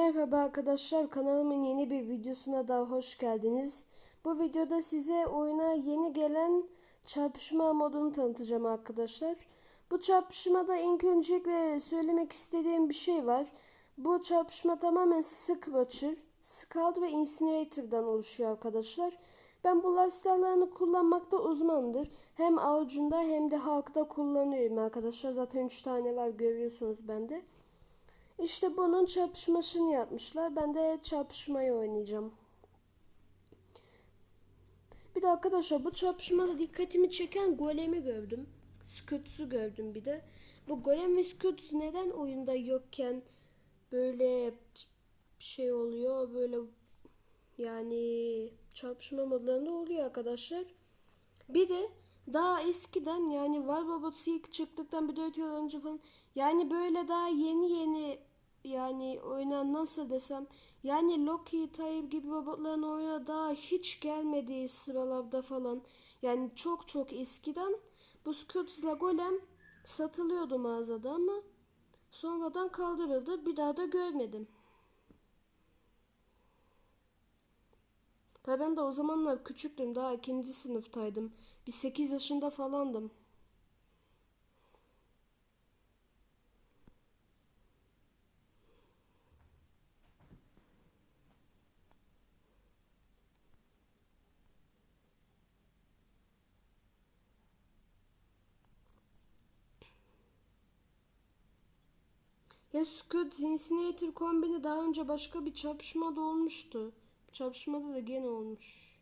Merhaba arkadaşlar kanalımın yeni bir videosuna da hoş geldiniz. Bu videoda size oyuna yeni gelen çarpışma modunu tanıtacağım arkadaşlar. Bu çarpışmada ilk öncelikle söylemek istediğim bir şey var. Bu çarpışma tamamen Squatcher, Scald ve Incinerator'dan oluşuyor arkadaşlar. Ben bu lifestyle'larını kullanmakta uzmandır. Hem avucunda hem de halkta kullanıyorum arkadaşlar. Zaten 3 tane var görüyorsunuz bende. İşte bunun çarpışmasını yapmışlar. Ben de çarpışmayı oynayacağım. Bir de arkadaşlar bu çarpışmada dikkatimi çeken golemi gördüm. Scots'u gördüm bir de. Bu golem ve Scots neden oyunda yokken böyle şey oluyor böyle yani çarpışma modlarında oluyor arkadaşlar. Bir de daha eskiden yani War Robots ilk çıktıktan bir 4 yıl önce falan yani böyle daha yeni yeni yani oyuna nasıl desem yani Loki, Tayyip gibi robotların oyuna daha hiç gelmediği sıralarda falan yani çok çok eskiden bu Scots'la Golem satılıyordu mağazada ama sonradan kaldırıldı bir daha da görmedim. Tabii ben de o zamanlar küçüktüm daha ikinci sınıftaydım. Bir 8 yaşında falandım. Ya Squid Incinerator kombini daha önce başka bir çarpışmada olmuştu. Çarpışmada da gene olmuş.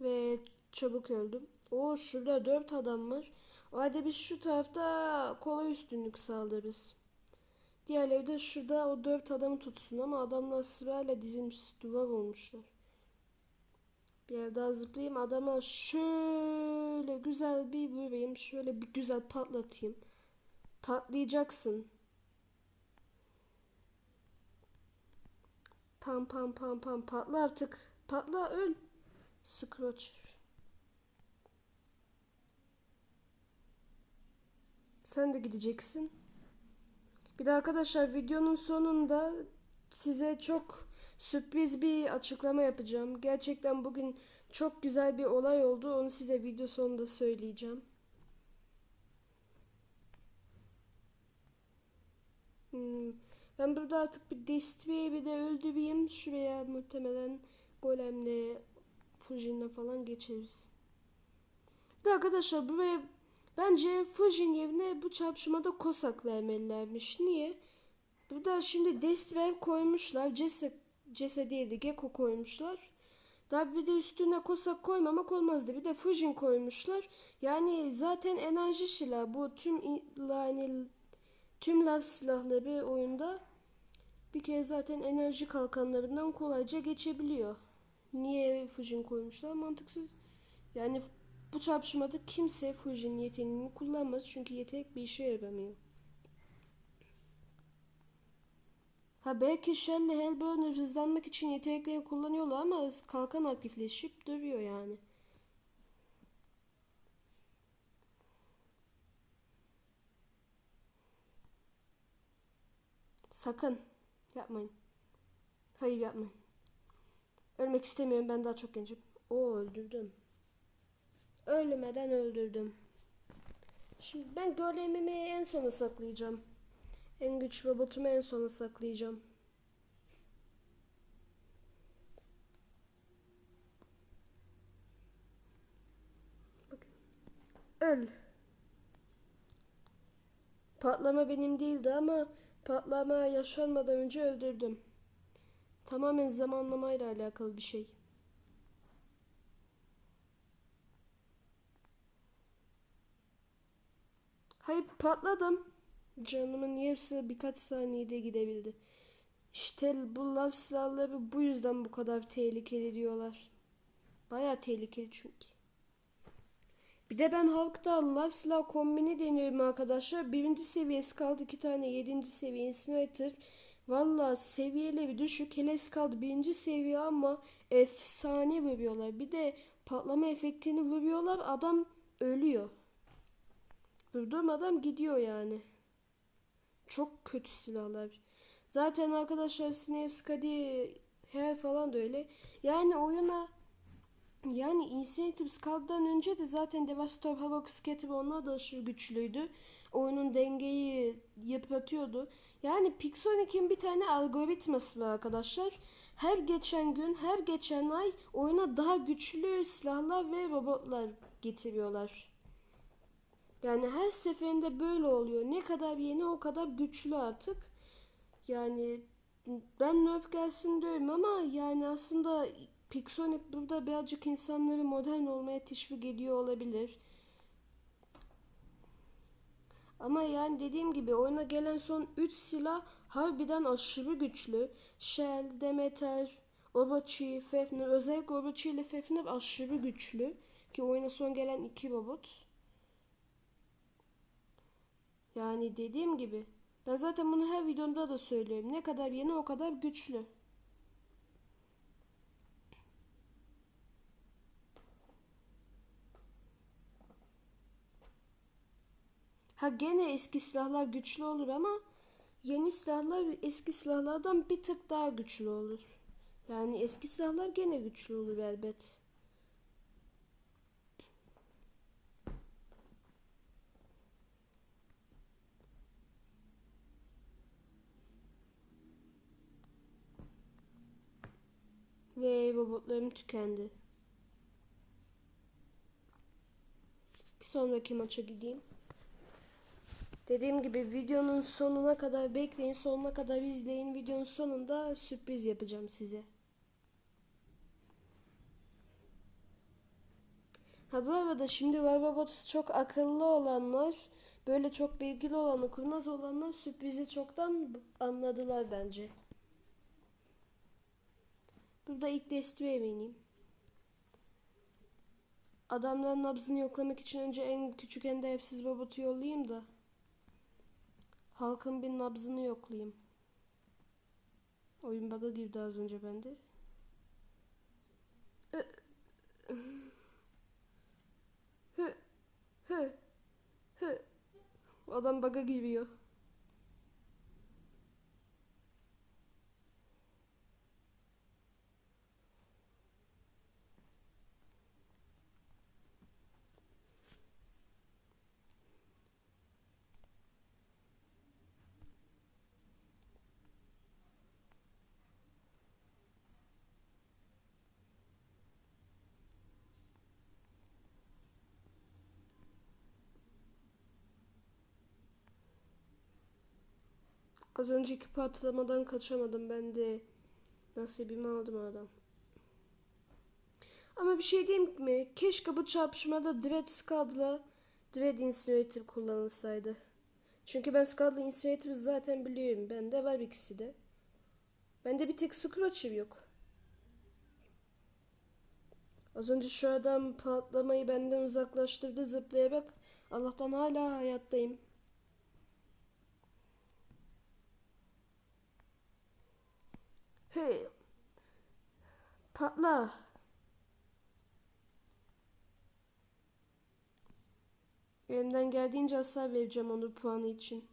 Ve çabuk öldüm. O şurada dört adam var. O halde biz şu tarafta kolay üstünlük sağlarız. Diğerleri de şurada o dört adamı tutsun ama adamlar sırayla dizilmiş duvar olmuşlar. Bir yer daha zıplayayım adama şöyle güzel bir vurayım. Şöyle bir güzel patlatayım. Patlayacaksın. Pam pam pam pam patla artık. Patla öl. Scrotcher. Sen de gideceksin. Bir de arkadaşlar videonun sonunda size çok sürpriz bir açıklama yapacağım. Gerçekten bugün çok güzel bir olay oldu. Onu size video sonunda söyleyeceğim. Hmm. Ben burada artık bir Destry'yi bir de öldüreyim. Şuraya muhtemelen Golem'le Fujin'le falan geçeriz. Bir de arkadaşlar buraya bence Fujin yerine bu çarpışmada Kosak vermelilermiş. Niye? Burada şimdi Destry koymuşlar. Ceset, Ceset değildi. Gecko koymuşlar. Daha bir de üstüne Kosak koymamak olmazdı. Bir de Fujin koymuşlar. Yani zaten enerji silahı. Bu tüm yani tüm lav silahları oyunda bir kere zaten enerji kalkanlarından kolayca geçebiliyor. Niye Fujin koymuşlar? Mantıksız. Yani bu çarpışmada kimse Fujin yeteneğini kullanmaz. Çünkü yetenek bir işe yaramıyor. Ha belki Shell'le Hellburner hızlanmak için yetenekleri kullanıyorlar ama kalkan aktifleşip duruyor yani. Sakın yapmayın. Hayır yapmayın. Ölmek istemiyorum ben daha çok gencim. O öldürdüm. Ölmeden öldürdüm. Şimdi ben golemimi en sona saklayacağım. En güç robotumu en sona saklayacağım. Öl. Patlama benim değildi ama patlama yaşanmadan önce öldürdüm. Tamamen zamanlamayla alakalı bir şey. Hayır patladım. Canımın yarısı birkaç saniyede gidebildi. İşte bu lav silahları bu yüzden bu kadar tehlikeli diyorlar. Baya tehlikeli çünkü. Bir de ben halkta lav silah kombini deniyorum arkadaşlar. Birinci seviyesi kaldı iki tane. Yedinci seviye incinerator Valla seviyeleri düşük. Hele kaldı birinci seviye ama efsane vuruyorlar. Bir de patlama efektini vuruyorlar. Adam ölüyor. Vurduğum adam gidiyor yani. Çok kötü silahlar. Zaten arkadaşlar Snevskadi her falan da öyle. Yani oyuna yani Incentive Scald'dan önce de zaten Devastator, Havoc, Scatter onlar da aşırı güçlüydü. Oyunun dengeyi yıpratıyordu. Yani Pixonic'in bir tane algoritması var arkadaşlar. Her geçen gün, her geçen ay oyuna daha güçlü silahlar ve robotlar getiriyorlar. Yani her seferinde böyle oluyor. Ne kadar yeni o kadar güçlü artık. Yani ben nerf gelsin diyorum ama yani aslında Pixonic burada birazcık insanları modern olmaya teşvik ediyor olabilir. Ama yani dediğim gibi oyuna gelen son 3 silah harbiden aşırı güçlü. Shell, Demeter, Orochi, Fafnir. Özellikle Orochi ile Fafnir aşırı güçlü. Ki oyuna son gelen 2 robot. Yani dediğim gibi ben zaten bunu her videomda da söylüyorum. Ne kadar yeni o kadar güçlü. Ha gene eski silahlar güçlü olur ama yeni silahlar eski silahlardan bir tık daha güçlü olur. Yani eski silahlar gene güçlü olur elbet. Ve robotlarım tükendi. Bir sonraki maça gideyim. Dediğim gibi videonun sonuna kadar bekleyin, sonuna kadar izleyin. Videonun sonunda sürpriz yapacağım size. Ha bu arada şimdi Webrobots çok akıllı olanlar, böyle çok bilgili olanlar, kurnaz olanlar sürprizi çoktan anladılar bence. Burada ilk desteğe ineyim. Adamların nabzını yoklamak için önce en küçük en değersiz robotu yollayayım da. Halkın bir nabzını yoklayayım. Oyun bug'a girdi az önce bende. Adam bug'a giriyor. Az önceki patlamadan kaçamadım ben de. Nasibimi aldım oradan. Ama bir şey diyeyim mi? Keşke bu çarpışmada Dread Skad'la Dread Incinerator kullanılsaydı. Çünkü ben Skad'la Incinerator'ı zaten biliyorum. Bende var ikisi de. Bende bir tek Scratcher yok. Az önce şu adam patlamayı benden uzaklaştırdı zıplayarak. Allah'tan hala hayattayım. Hey. Patla. Elimden geldiğince hasar vereceğim onu puanı için.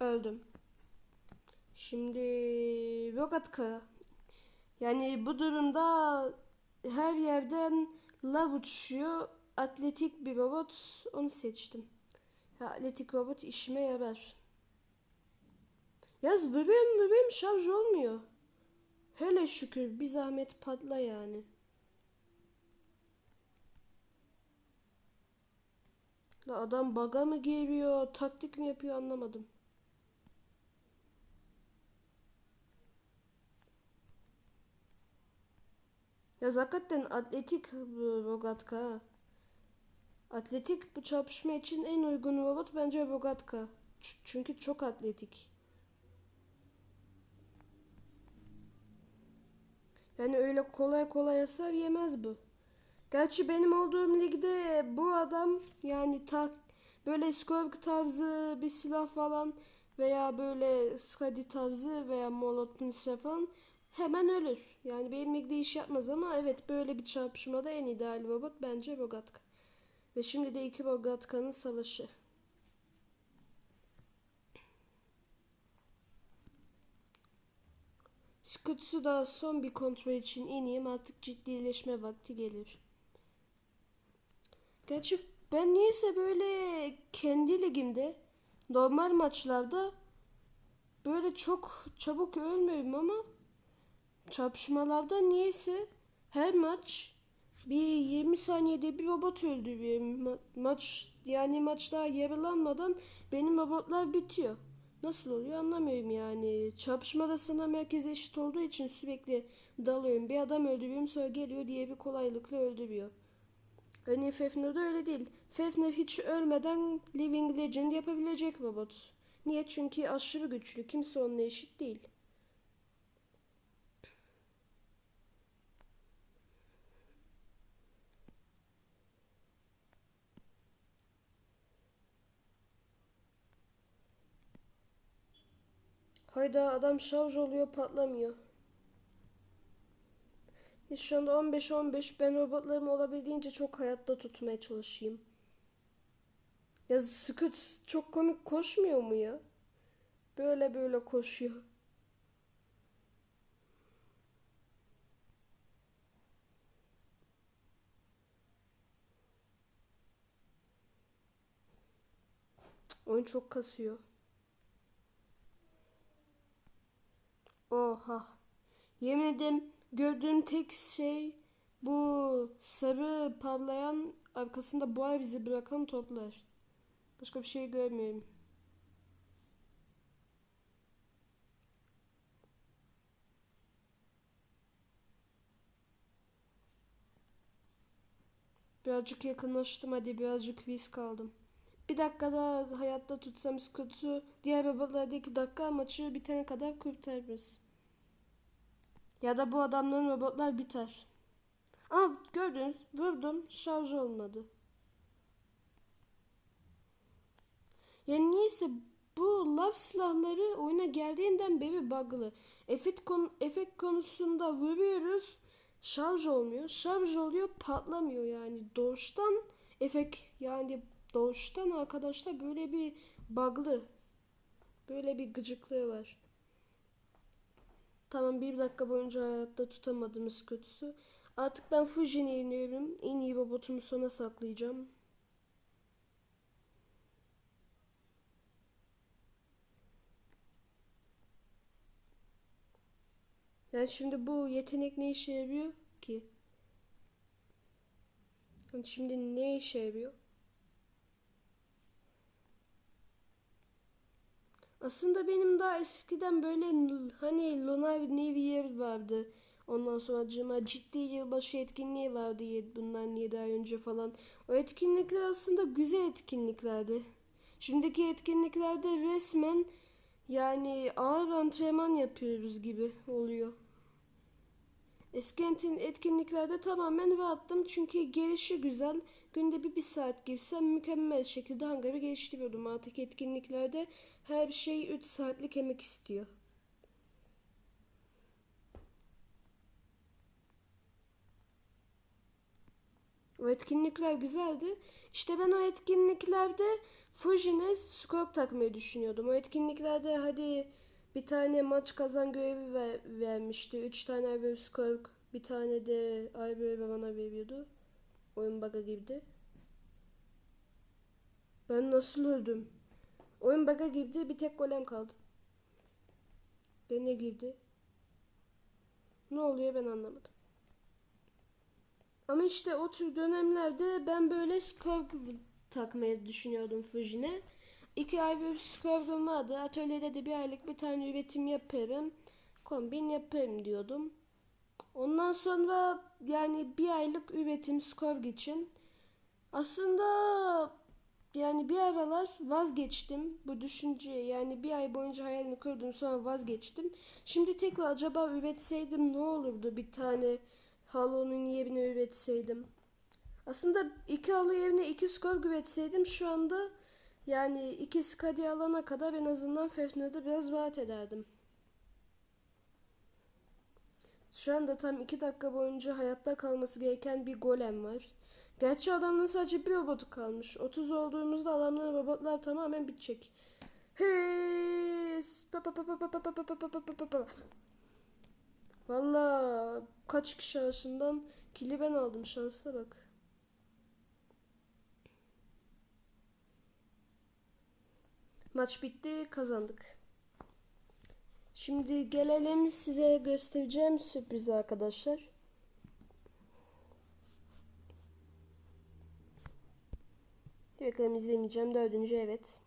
Öldüm. Şimdi Rogatka. Yani bu durumda her yerden lav uçuyor. Atletik bir robot. Onu seçtim. Atletik robot işime yarar. Yaz vuruyorum vuruyorum şarj olmuyor. Hele şükür bir zahmet patla yani. La adam baga mı giriyor, taktik mi yapıyor anlamadım. Ya hakikaten atletik Rogatka. Atletik bu çarpışma için en uygun robot bence Rogatka. Ç çünkü çok atletik. Yani öyle kolay kolay hasar yemez bu. Gerçi benim olduğum ligde bu adam yani tak böyle Skorg tarzı bir silah falan veya böyle Skadi tarzı veya Molotov falan hemen ölür. Yani benim ligde iş yapmaz ama evet böyle bir çarpışmada en ideal robot bence Rogatka. Ve şimdi de iki Rogatka'nın savaşı. Scott'su da son bir kontrol için ineyim artık ciddileşme vakti gelir. Gerçi ben niyeyse böyle kendi ligimde normal maçlarda böyle çok çabuk ölmüyorum ama çarpışmalarda niyeyse her maç bir 20 saniyede bir robot öldürüyorum. Ma- maç yani maçta yaralanmadan benim robotlar bitiyor. Nasıl oluyor anlamıyorum yani. Çarpışmada sınav merkezi eşit olduğu için sürekli dalıyorum. Bir adam öldürüyorum sonra geliyor diye bir kolaylıkla öldürüyor. Hani Fafner'da öyle değil. Fafner hiç ölmeden Living Legend yapabilecek robot. Niye? Çünkü aşırı güçlü. Kimse onunla eşit değil. Hayda adam şarj oluyor patlamıyor. Biz şu anda 15-15 ben robotlarımı olabildiğince çok hayatta tutmaya çalışayım. Ya Scoot çok komik koşmuyor mu ya? Böyle böyle koşuyor. Oyun çok kasıyor. Oha. Yemin ederim gördüğüm tek şey bu sarı parlayan arkasında boğa bizi bırakan toplar. Başka bir şey görmüyorum. Birazcık yakınlaştım hadi birazcık risk aldım. Bir dakika daha hayatta tutsam Scott'u diğer babalarda iki dakika maçı bitene kadar kurtarırız. Ya da bu adamların robotlar biter. Aa gördünüz vurdum şarj olmadı. Yani niyeyse bu lav silahları oyuna geldiğinden beri bug'lı. Efekt, konu, efekt konusunda vuruyoruz şarj olmuyor. Şarj oluyor patlamıyor yani. Doğuştan efekt yani doğuştan arkadaşlar böyle bir bug'lı. Böyle bir gıcıklığı var. Tamam bir dakika boyunca hayatta tutamadım kötüsü. Artık ben Fuji'ne iniyorum. En iyi robotumu sona saklayacağım. Yani şimdi bu yetenek ne işe yarıyor ki? Yani şimdi ne işe yarıyor? Aslında benim daha eskiden böyle hani Lunar New Year vardı. Ondan sonra cıma ciddi yılbaşı etkinliği vardı bundan 7 ay önce falan. O etkinlikler aslında güzel etkinliklerdi. Şimdiki etkinliklerde resmen yani ağır antrenman yapıyoruz gibi oluyor. Eski etkinliklerde tamamen rahattım çünkü gelişi güzel. Günde bir, bir saat girsem mükemmel şekilde hangarı geliştiriyordum. Artık etkinliklerde her şey 3 saatlik emek istiyor. O etkinlikler güzeldi. İşte ben o etkinliklerde Fuji'ne skor takmayı düşünüyordum. O etkinliklerde hadi bir tane maç kazan görevi ver, vermişti. Üç tane Ivory Skor, bir tane de Ivory bana veriyordu. Oyun bug'a girdi. Ben nasıl öldüm? Oyun bug'a girdi. Bir tek golem kaldı. Gene girdi. Ne oluyor ben anlamadım. Ama işte o tür dönemlerde ben böyle skor takmayı düşünüyordum Fuji'ne. İki ay bir skorum vardı. Atölyede de bir aylık bir tane üretim yaparım. Kombin yaparım diyordum. Ondan sonra yani bir aylık üretim skor için aslında yani bir aralar vazgeçtim bu düşünceye. Yani bir ay boyunca hayalini kurdum sonra vazgeçtim. Şimdi tekrar acaba üretseydim ne olurdu bir tane Halo'nun yerine üretseydim. Aslında iki Halo yerine iki skor üretseydim şu anda yani iki skadi alana kadar en azından Fefner'de biraz rahat ederdim. Şu anda tam iki dakika boyunca hayatta kalması gereken bir golem var. Gerçi adamın sadece bir robotu kalmış. 30 olduğumuzda adamların robotlar tamamen bitecek. Hey! Valla kaç kişi arasından kili ben aldım şansa bak. Maç bitti kazandık. Şimdi gelelim size göstereceğim sürpriz arkadaşlar. Reklam izlemeyeceğim. Dördüncü evet.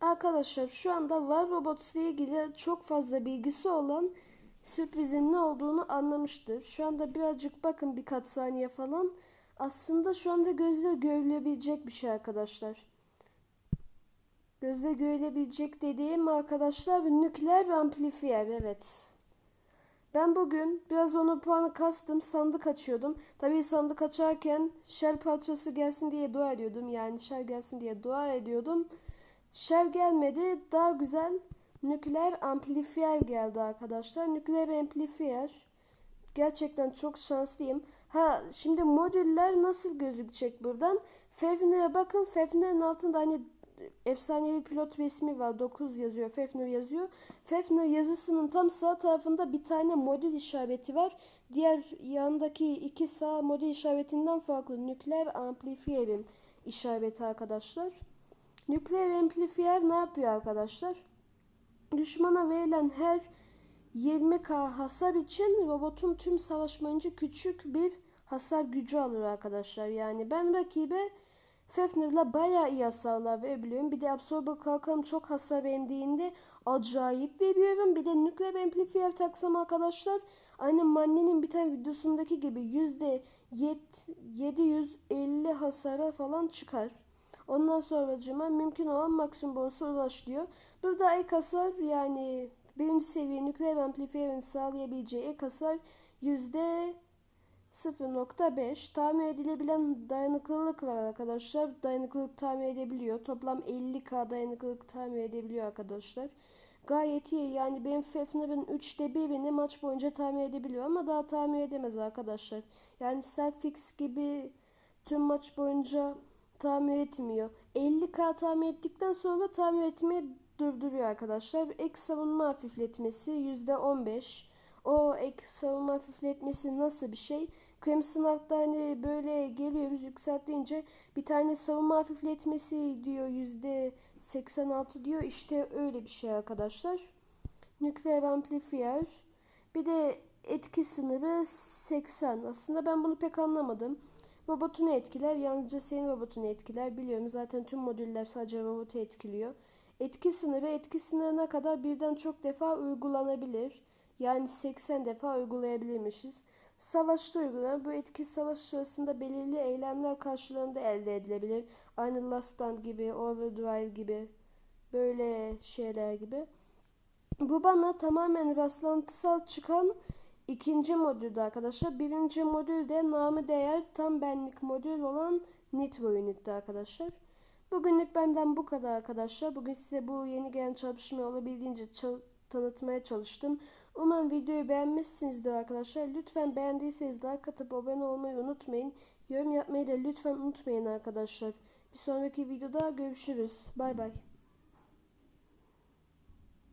Arkadaşlar şu anda War Robots ile ilgili çok fazla bilgisi olan sürprizin ne olduğunu anlamıştır. Şu anda birazcık bakın birkaç saniye falan. Aslında şu anda gözle görülebilecek bir şey arkadaşlar. Gözle görülebilecek dediğim arkadaşlar nükleer amplifier evet. Ben bugün biraz onu puanı kastım sandık açıyordum. Tabii sandık açarken shell parçası gelsin diye dua ediyordum. Yani shell gelsin diye dua ediyordum. Shell gelmedi. Daha güzel nükleer amplifier geldi arkadaşlar. Nükleer amplifier. Gerçekten çok şanslıyım. Ha şimdi modüller nasıl gözükecek buradan? Fafnir'e bakın. Fafnir'in altında hani efsanevi pilot resmi var. 9 yazıyor. Fafnir yazıyor. Fafnir yazısının tam sağ tarafında bir tane modül işareti var. Diğer yandaki iki sağ modül işaretinden farklı. Nükleer amplifierin işareti arkadaşlar. Nükleer amplifier ne yapıyor arkadaşlar? Düşmana verilen her 20k hasar için robotun tüm savaş boyunca küçük bir hasar gücü alır arkadaşlar. Yani ben rakibe Fafnir'la bayağı iyi hasarlar verebiliyorum. Bir de Absorber kalkanım çok hasar verdiğinde acayip veriyorum. Bir de nükleer amplifier taksam arkadaşlar aynı Manne'nin bir tane videosundaki gibi yüzde 750 hasara falan çıkar. Ondan sonra cıma mümkün olan maksimum bonusa ulaşıyor. Burada ek hasar yani birinci seviye nükleer amplifierin sağlayabileceği ek hasar yüzde 0.5 tamir edilebilen dayanıklılık var arkadaşlar. Dayanıklılık tamir edebiliyor. Toplam 50k dayanıklılık tamir edebiliyor arkadaşlar. Gayet iyi. Yani benim Fafnir'ın 3'te birini maç boyunca tamir edebiliyor ama daha tamir edemez arkadaşlar. Yani Selfix gibi tüm maç boyunca tamir etmiyor. 50k tamir ettikten sonra tamir etmeyi durduruyor arkadaşlar. Ek savunma hafifletmesi %15. O ek savunma hafifletmesi nasıl bir şey? Crimson Heart'ta hani böyle geliyor biz yükseltince bir tane savunma hafifletmesi diyor yüzde 86 diyor. İşte öyle bir şey arkadaşlar. Nükleer amplifier. Bir de etki sınırı 80. Aslında ben bunu pek anlamadım. Robotunu etkiler. Yalnızca senin robotunu etkiler. Biliyorum zaten tüm modüller sadece robotu etkiliyor. Etki sınırı etki sınırına kadar birden çok defa uygulanabilir. Yani 80 defa uygulayabilirmişiz. Savaşta uygulanan bu etki savaş sırasında belirli eylemler karşılığında elde edilebilir. Aynı Last Stand gibi, Overdrive gibi, böyle şeyler gibi. Bu bana tamamen rastlantısal çıkan ikinci modülde arkadaşlar. Birinci modülde namı değer tam benlik modül olan Nitro Unit'ti arkadaşlar. Bugünlük benden bu kadar arkadaşlar. Bugün size bu yeni gelen çalışmayı olabildiğince tanıtmaya çalıştım. Umarım videoyu beğenmişsinizdir arkadaşlar. Lütfen beğendiyseniz like atıp abone olmayı unutmayın. Yorum yapmayı da lütfen unutmayın arkadaşlar. Bir sonraki videoda görüşürüz. Bay bay.